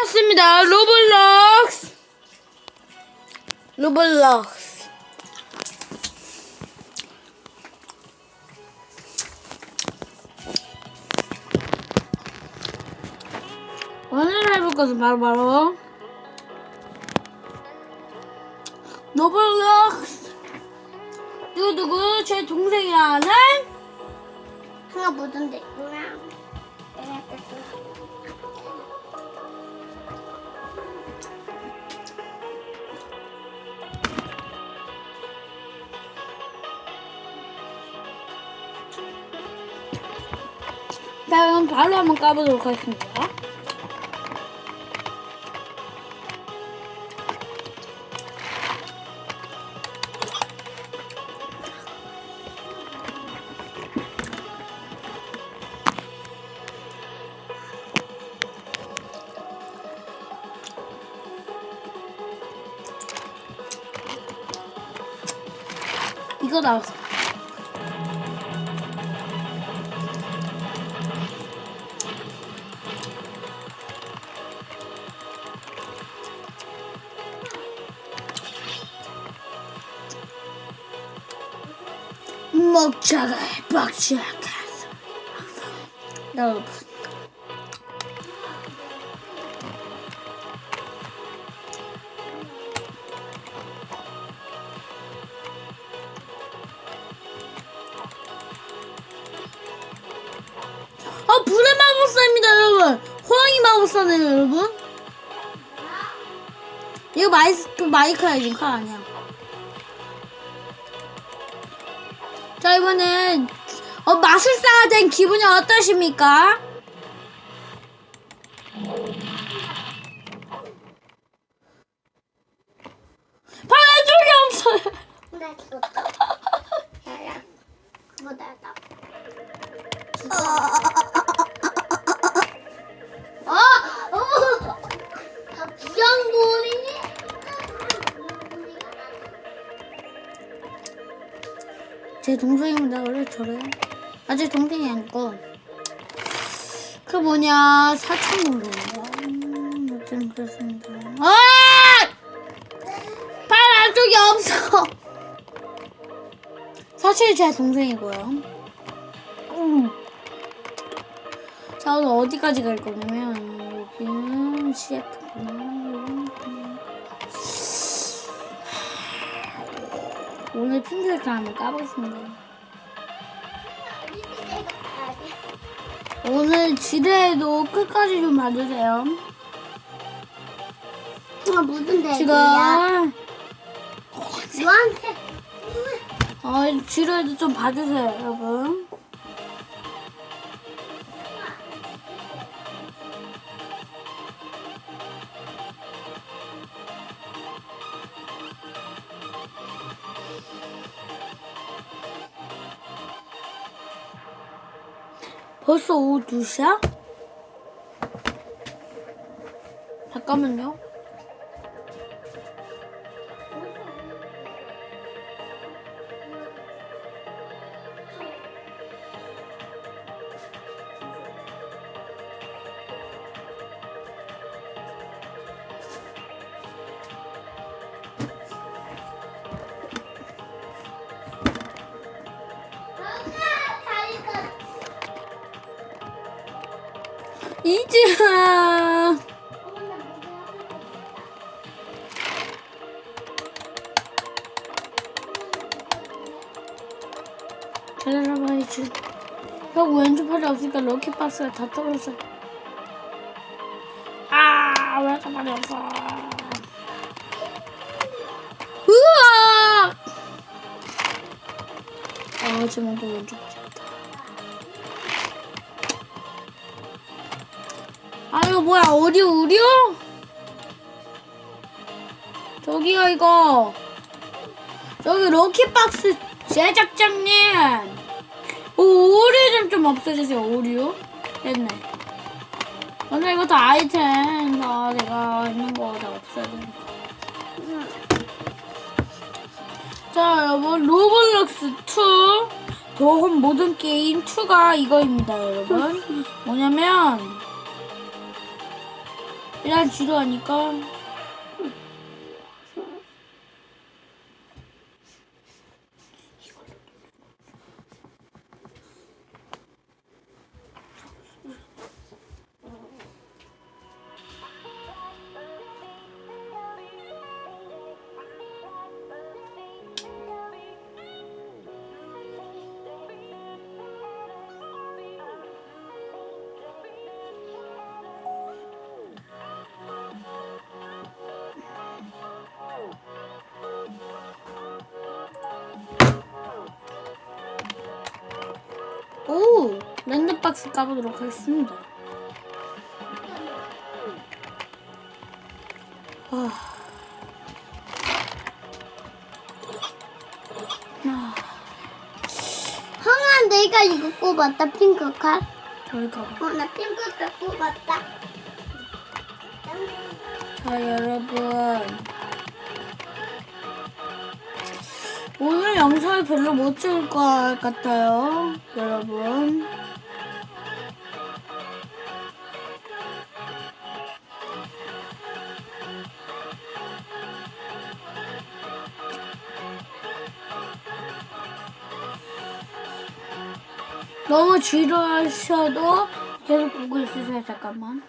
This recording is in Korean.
반갑습니다. 로블록스. 로블록스. 오늘 해볼 것은 바로바로 로블록스. 누구누구 제 동생이라는 하나 묻은데 있구나. 자, 그럼 바로 한번 까보도록 하겠습니다. 이거 나왔어. 먹자가 빡치하게 여러분 아 불의 마법사입니다 여러분. 호랑이 마법사네요 여러분. 이거 마이크 마이크야 지금 칼 아니야 자 이번엔 어, 마술사가 된 기분이 어떠십니까? 바람쪽이 없어요. 나 죽었다. 야야. 그거 나다. 어! 어! 제 동생입니다. 원래 저래요. 아, 제 동생이 아니고 그 뭐냐 사촌 동생이요. 음, 그렇습니다. 아! 발 안쪽이 없어. 사실 제 동생이고요. 음. 자 오늘 어디까지 갈 거냐면 여기는 CF구나. 오늘 핀셋을 한번 까보겠습니다. 오늘 지뢰도 끝까지 좀 봐주세요. 아, 묻은데. 지금 너한테. 어, 지뢰도 좀 봐주세요, 여러분. 벌써 오후 2시야? 잠깐만요. 이지야. 잘 알아봐야지. 형 왼쪽 팔이 없으니까 럭키 박스가 다 떨어져. 아, 왼쪽 팔이 없어. 으아! 아, 지금 또 왼쪽 뭐야, 어디요, 우리요? 저기요, 이거. 저기 럭키박스 제작자님. 오, 오류 좀, 좀 없애주세요, 오류. 됐네. 오늘 이거 다 아이템 다 내가 있는 거 다 없애야 돼. 자, 여러분, 로블록스 2. 도움 모든 게임 2가 이거입니다, 여러분. 뭐냐면, 일단 지루하니까. 랜덤박스 까보도록 하겠습니다. 아. 아, 형아 내가 이거 꼽았다 핑크 칼. 저희 가봐. 어나 핑크 칼 꼽았다. 자, 여러분. 오늘 영상을 별로 못 찍을 것 같아요. 여러분. 너무 지루하셔도 계속 보고 있으세요. 잠깐만.